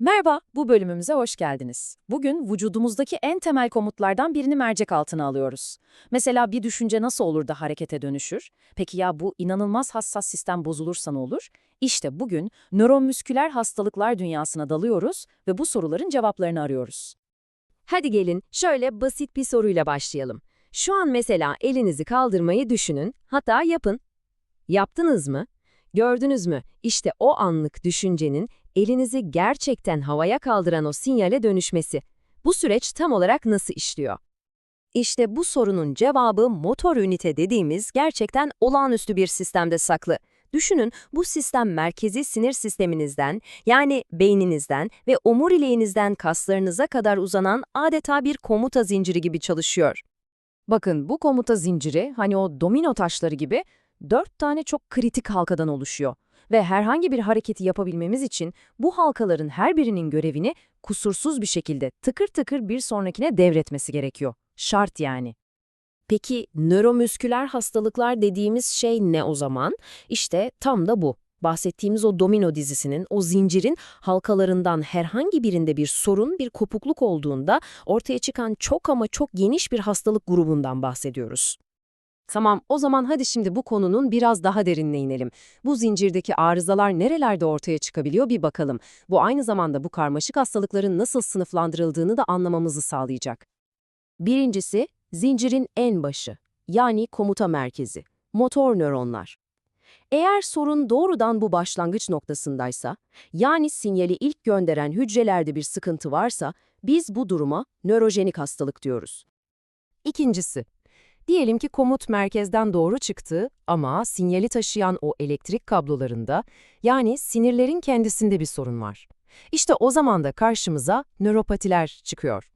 Merhaba, bu bölümümüze hoş geldiniz. Bugün vücudumuzdaki en temel komutlardan birini mercek altına alıyoruz. Mesela bir düşünce nasıl olur da harekete dönüşür? Peki ya bu inanılmaz hassas sistem bozulursa ne olur? İşte bugün nöromüsküler hastalıklar dünyasına dalıyoruz ve bu soruların cevaplarını arıyoruz. Hadi gelin şöyle basit bir soruyla başlayalım. Şu an mesela elinizi kaldırmayı düşünün, hatta yapın. Yaptınız mı? Gördünüz mü? İşte o anlık düşüncenin elinizi gerçekten havaya kaldıran o sinyale dönüşmesi. Bu süreç tam olarak nasıl işliyor? İşte bu sorunun cevabı motor ünite dediğimiz gerçekten olağanüstü bir sistemde saklı. Düşünün bu sistem merkezi sinir sisteminizden yani beyninizden ve omuriliğinizden kaslarınıza kadar uzanan adeta bir komuta zinciri gibi çalışıyor. Bakın bu komuta zinciri hani o domino taşları gibi dört tane çok kritik halkadan oluşuyor. Ve herhangi bir hareketi yapabilmemiz için bu halkaların her birinin görevini kusursuz bir şekilde tıkır tıkır bir sonrakine devretmesi gerekiyor. Şart yani. Peki nöromüsküler hastalıklar dediğimiz şey ne o zaman? İşte tam da bu. Bahsettiğimiz o domino dizisinin, o zincirin halkalarından herhangi birinde bir sorun, bir kopukluk olduğunda ortaya çıkan çok ama çok geniş bir hastalık grubundan bahsediyoruz. Tamam, o zaman hadi şimdi bu konunun biraz daha derinine inelim. Bu zincirdeki arızalar nerelerde ortaya çıkabiliyor bir bakalım. Bu aynı zamanda bu karmaşık hastalıkların nasıl sınıflandırıldığını da anlamamızı sağlayacak. Birincisi, zincirin en başı, yani komuta merkezi, motor nöronlar. Eğer sorun doğrudan bu başlangıç noktasındaysa, yani sinyali ilk gönderen hücrelerde bir sıkıntı varsa, biz bu duruma nörojenik hastalık diyoruz. İkincisi, diyelim ki komut merkezden doğru çıktı ama sinyali taşıyan o elektrik kablolarında, yani sinirlerin kendisinde bir sorun var. İşte o zaman da karşımıza nöropatiler çıkıyor.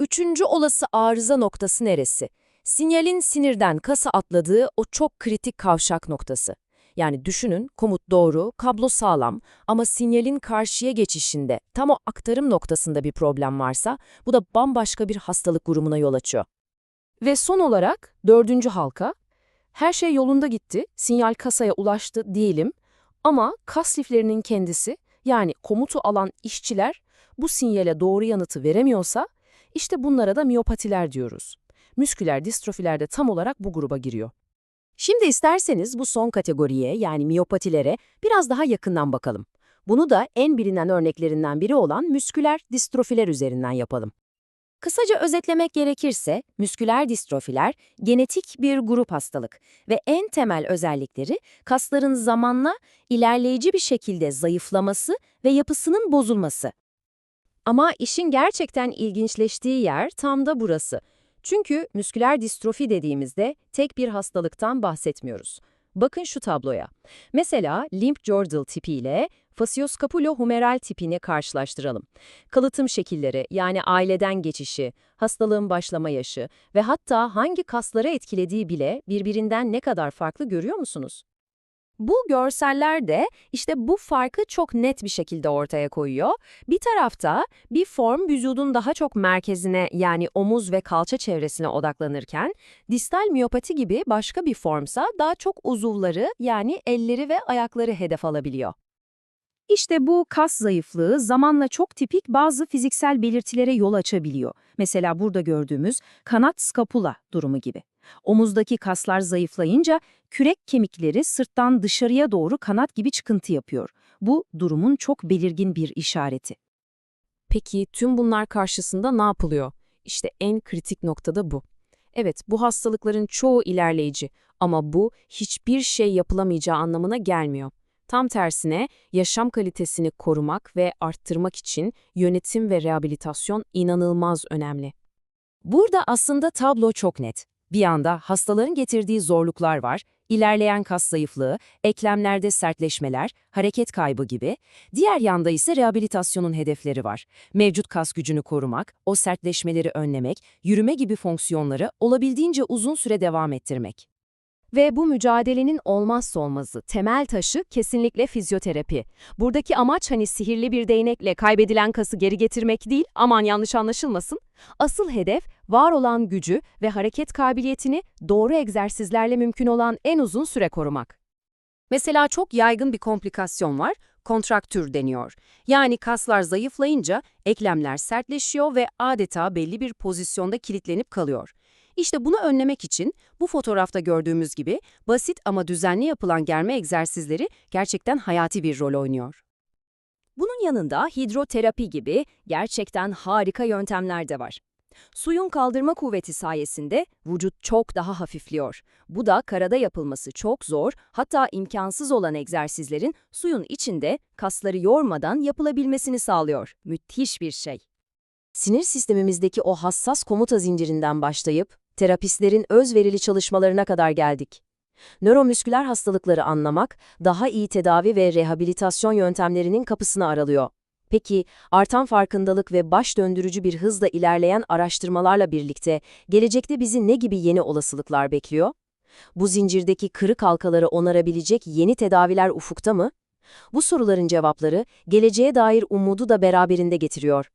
Üçüncü olası arıza noktası neresi? Sinyalin sinirden kasa atladığı o çok kritik kavşak noktası. Yani düşünün komut doğru, kablo sağlam ama sinyalin karşıya geçişinde tam o aktarım noktasında bir problem varsa bu da bambaşka bir hastalık grubuna yol açıyor. Ve son olarak dördüncü halka, her şey yolunda gitti, sinyal kasaya ulaştı diyelim ama kas liflerinin kendisi yani komutu alan işçiler bu sinyale doğru yanıtı veremiyorsa işte bunlara da miyopatiler diyoruz. Müsküler distrofiler de tam olarak bu gruba giriyor. Şimdi isterseniz bu son kategoriye yani miyopatilere biraz daha yakından bakalım. Bunu da en bilinen örneklerinden biri olan müsküler distrofiler üzerinden yapalım. Kısaca özetlemek gerekirse, müsküler distrofiler genetik bir grup hastalık ve en temel özellikleri kasların zamanla ilerleyici bir şekilde zayıflaması ve yapısının bozulması. Ama işin gerçekten ilginçleştiği yer tam da burası. Çünkü müsküler distrofi dediğimizde tek bir hastalıktan bahsetmiyoruz. Bakın şu tabloya. Mesela limp-girdle tipi ile facioscapulohumeral tipini karşılaştıralım. Kalıtım şekilleri yani aileden geçişi, hastalığın başlama yaşı ve hatta hangi kaslara etkilediği bile birbirinden ne kadar farklı görüyor musunuz? Bu görseller de işte bu farkı çok net bir şekilde ortaya koyuyor. Bir tarafta bir form vücudun daha çok merkezine yani omuz ve kalça çevresine odaklanırken, distal miyopati gibi başka bir formsa daha çok uzuvları yani elleri ve ayakları hedef alabiliyor. İşte bu kas zayıflığı zamanla çok tipik bazı fiziksel belirtilere yol açabiliyor. Mesela burada gördüğümüz kanat skapula durumu gibi. Omuzdaki kaslar zayıflayınca kürek kemikleri sırttan dışarıya doğru kanat gibi çıkıntı yapıyor. Bu durumun çok belirgin bir işareti. Peki tüm bunlar karşısında ne yapılıyor? İşte en kritik noktada bu. Evet, bu hastalıkların çoğu ilerleyici ama bu hiçbir şey yapılamayacağı anlamına gelmiyor. Tam tersine yaşam kalitesini korumak ve arttırmak için yönetim ve rehabilitasyon inanılmaz önemli. Burada aslında tablo çok net. Bir yanda hastaların getirdiği zorluklar var, ilerleyen kas zayıflığı, eklemlerde sertleşmeler, hareket kaybı gibi. Diğer yanda ise rehabilitasyonun hedefleri var. Mevcut kas gücünü korumak, o sertleşmeleri önlemek, yürüme gibi fonksiyonları olabildiğince uzun süre devam ettirmek. Ve bu mücadelenin olmazsa olmazı, temel taşı kesinlikle fizyoterapi. Buradaki amaç hani sihirli bir değnekle kaybedilen kası geri getirmek değil, aman yanlış anlaşılmasın. Asıl hedef var olan gücü ve hareket kabiliyetini doğru egzersizlerle mümkün olan en uzun süre korumak. Mesela çok yaygın bir komplikasyon var, kontraktür deniyor. Yani kaslar zayıflayınca eklemler sertleşiyor ve adeta belli bir pozisyonda kilitlenip kalıyor. İşte bunu önlemek için bu fotoğrafta gördüğümüz gibi basit ama düzenli yapılan germe egzersizleri gerçekten hayati bir rol oynuyor. Bunun yanında hidroterapi gibi gerçekten harika yöntemler de var. Suyun kaldırma kuvveti sayesinde vücut çok daha hafifliyor. Bu da karada yapılması çok zor, hatta imkansız olan egzersizlerin suyun içinde kasları yormadan yapılabilmesini sağlıyor. Müthiş bir şey. Sinir sistemimizdeki o hassas komuta zincirinden başlayıp terapistlerin özverili çalışmalarına kadar geldik. Nöromüsküler hastalıkları anlamak, daha iyi tedavi ve rehabilitasyon yöntemlerinin kapısını aralıyor. Peki, artan farkındalık ve baş döndürücü bir hızla ilerleyen araştırmalarla birlikte gelecekte bizi ne gibi yeni olasılıklar bekliyor? Bu zincirdeki kırık halkaları onarabilecek yeni tedaviler ufukta mı? Bu soruların cevapları geleceğe dair umudu da beraberinde getiriyor.